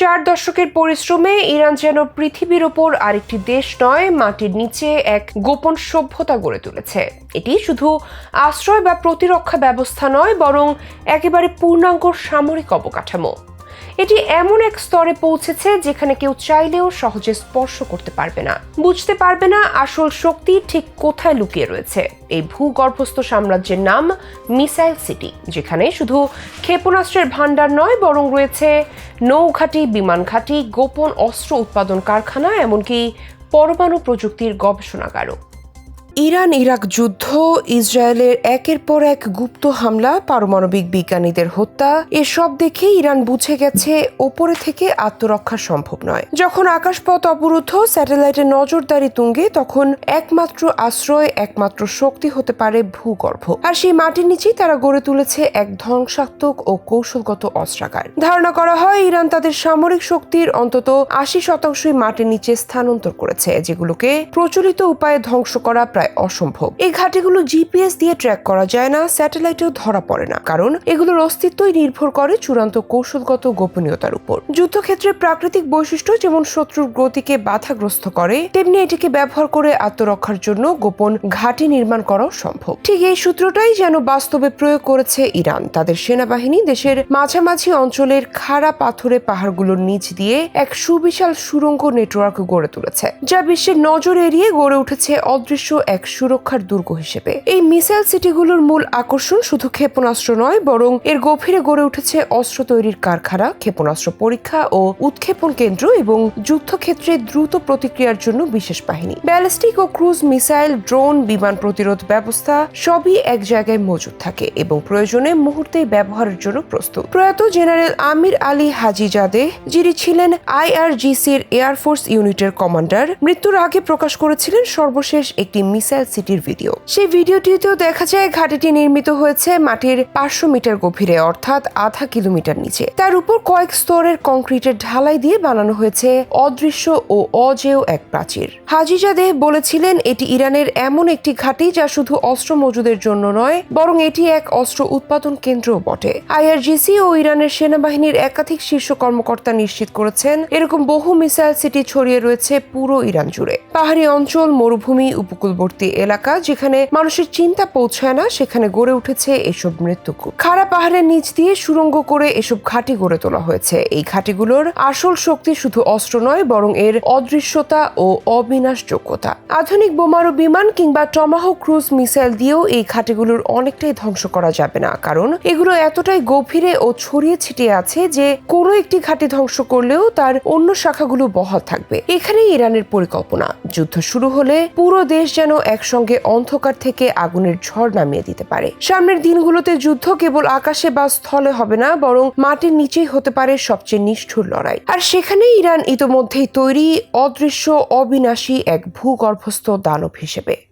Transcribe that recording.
চার দশকের পরিশ্রমে ইরান যেন পৃথিবীর ওপর আরেকটি দেশ নয়, মাটির নিচে এক গোপন সভ্যতা গড়ে তুলেছে। এটি শুধু আশ্রয় বা প্রতিরক্ষা ব্যবস্থা নয়, বরং একেবারে পূর্ণাঙ্গ সামরিক অবকাঠামো। এটি এমন এক স্তরে পৌঁছেছে যেখানে কেউ চাইলেও সহজে স্পর্শ করতে পারবে না। বুঝতে পারবে না আসল শক্তি ঠিক কোথায় লুকিয়ে রয়েছে। এই ভূগর্ভস্থ সাম্রাজ্যের নাম মিসাইল সিটি, যেখানে শুধু ক্ষেপণাস্ত্রের ভাণ্ডার নয়, বরং রয়েছে নৌঘাটি বিমান ঘাঁটি গোপন অস্ত্র উৎপাদন কারখানা, এমনকি পরমাণু প্রযুক্তির গবেষণাগারও। ইরান ইরাক যুদ্ধ, ইসরায়েলের একের পর এক গুপ্ত হামলা, পারমাণবিক বিজ্ঞানীদের হত্যা, এসব দেখে ইরান বুঝে গেছে ওপরে থেকে আত্মরক্ষা সম্ভব নয়। যখন আকাশপথ অবরুদ্ধ, স্যাটেলাইটের নজরদারি তুঙ্গে, তখন একমাত্র আশ্রয়, একমাত্র শক্তি হতে পারে ভূগর্ভ। আর সেই মাটির নিচেই তারা গড়ে তুলেছে এক ধ্বংসাত্মক ও কৌশলগত অস্ত্রাগার। ধারণা করা হয়, ইরান তাদের সামরিক শক্তির অন্তত আশি শতাংশই মাটির নিচে স্থানান্তর করেছে, যেগুলোকে প্রচলিত উপায়ে ধ্বংস করা প্রায় অসম্ভব। এই ঘাটিগুলো জিপিএস দিয়ে ট্র্যাক করা যায় না স্যাটেলাইটেও ধরা পড়ে না, কারণ এগুলোর অস্তিত্বই নির্ভর করে চূড়ান্ত কৌশলগত গোপনীয়তার উপর। যুদ্ধক্ষেত্রে প্রাকৃতিক বৈশিষ্ট্য যেমন শত্রুর গতিকে বাধাগ্রস্ত করে, তেমনি এটিকে ব্যবহার করে আত্মরক্ষার জন্য গোপন ঘাঁটি নির্মাণ করাও সম্ভব। ঠিক এই সূত্রটাই যেন বাস্তবে প্রয়োগ করেছে ইরান। তাদের সেনাবাহিনী দেশের মাঝামাঝি অঞ্চলের খাড়া পাথরে পাহাড়গুলোর নিচ দিয়ে এক সুবিশাল সুড়ঙ্গ নেটওয়ার্ক গড়ে তুলেছে, যা বিশ্বের নজর এড়িয়ে গড়ে উঠেছে অদৃশ্য এক সুরক্ষার দুর্গ হিসেবে। এই মিসাইল সিটিগুলোর মূল আকর্ষণ শুধু ক্ষেপণাস্ত্র নয়, বরং এর গভীরে গড়ে উঠেছে অস্ত্র তৈরির কারখানা, ক্ষেপণাস্ত্র পরীক্ষা ও উৎক্ষেপণ কেন্দ্র এবং যুদ্ধক্ষেত্রে দ্রুত প্রতিক্রিয়ার জন্য বিশেষ বাহিনী। ব্যালিস্টিক ও ক্রুজ মিসাইল, ড্রোন, বিমান প্রতিরোধ ব্যবস্থা সবই এক জায়গায় মজুদ থাকে এবং প্রয়োজনে মুহূর্তে ব্যবহারের জন্য প্রস্তুত। প্রয়াত জেনারেল আমির আলী হাজিজাদে যিনি ছিলেন আইআরজিসির এয়ারফোর্স ইউনিটের কমান্ডার, মৃত্যুর আগে প্রকাশ করেছিলেন সর্বশেষ একটি মিসাইল সিটির ভিডিও। সেই ভিডিওটিতেও দেখা যায় ঘাটিটি নির্মিত হয়েছে মাটির পাঁচশো মিটার গভীরে, অর্থাৎ আধা কিলোমিটার নিচে। তার উপর কয়েক স্তরের কংক্রিটের ঢালাই দিয়ে বানানো হয়েছে অদৃশ্য ও অজেয় এক প্রাচীর। হাজিজাদে বলেছিলেন, এটি ইরানের এমন একটি ঘাঁটি যা শুধু অস্ত্র মজুদের জন্য নয়, বরং এটি এক অস্ত্র উৎপাদন কেন্দ্রও বটে। আইআরজিসি ও ইরানের সেনাবাহিনীর একাধিক শীর্ষ কর্মকর্তা নিশ্চিত করেছেন, এরকম বহু মিসাইল সিটি ছড়িয়ে রয়েছে পুরো ইরান জুড়ে। পাহাড়ি অঞ্চল, মরুভূমি, উপকূলবর্তী এলাকা যেখানে মানুষের চিন্তা পৌঁছায় না, সেখানে গড়ে উঠেছে এসব মৃত্যুকূপ খাড়া পাহাড়ের নিচ দিয়ে সুড়ঙ্গ করে এসব ঘাঁটি গড়ে তোলা হয়েছে। এই ঘাঁটিগুলোর আসল শক্তি শুধু অস্ত্র নয়, বরং এর অদৃশ্যতা ও অবিনাশযোগ্যতা। আধুনিক বোমারু বিমান কিংবা টমাহো ক্রুজ মিসাইল দিয়েও এই ঘাঁটিগুলোর অনেকটাই ধ্বংস করা যাবে না, কারণ এগুলো এতটাই গভীরে ও ছড়িয়ে ছিটিয়ে আছে যে কোনো একটি ঘাঁটি ধ্বংস করলেও তার অন্য শাখাগুলো বহাল থাকবে। এখানেই ইরানের পরিকল্পনা। যুদ্ধ শুরু হলে পুরো দেশ যেন একসঙ্গে অন্ধকার থেকে আগুনের ঝড় নামিয়ে দিতে পারে। সামনের দিনগুলোতে যুদ্ধ কেবল আকাশে বা স্থলে হবে না, বরং মাটির নিচেই হতে পারে সবচেয়ে নিষ্ঠুর লড়াই। আর সেখানে ইরান ইতোমধ্যেই তৈরি অদৃশ্য অবিনাশী এক ভূগর্ভস্থ দানব হিসেবে।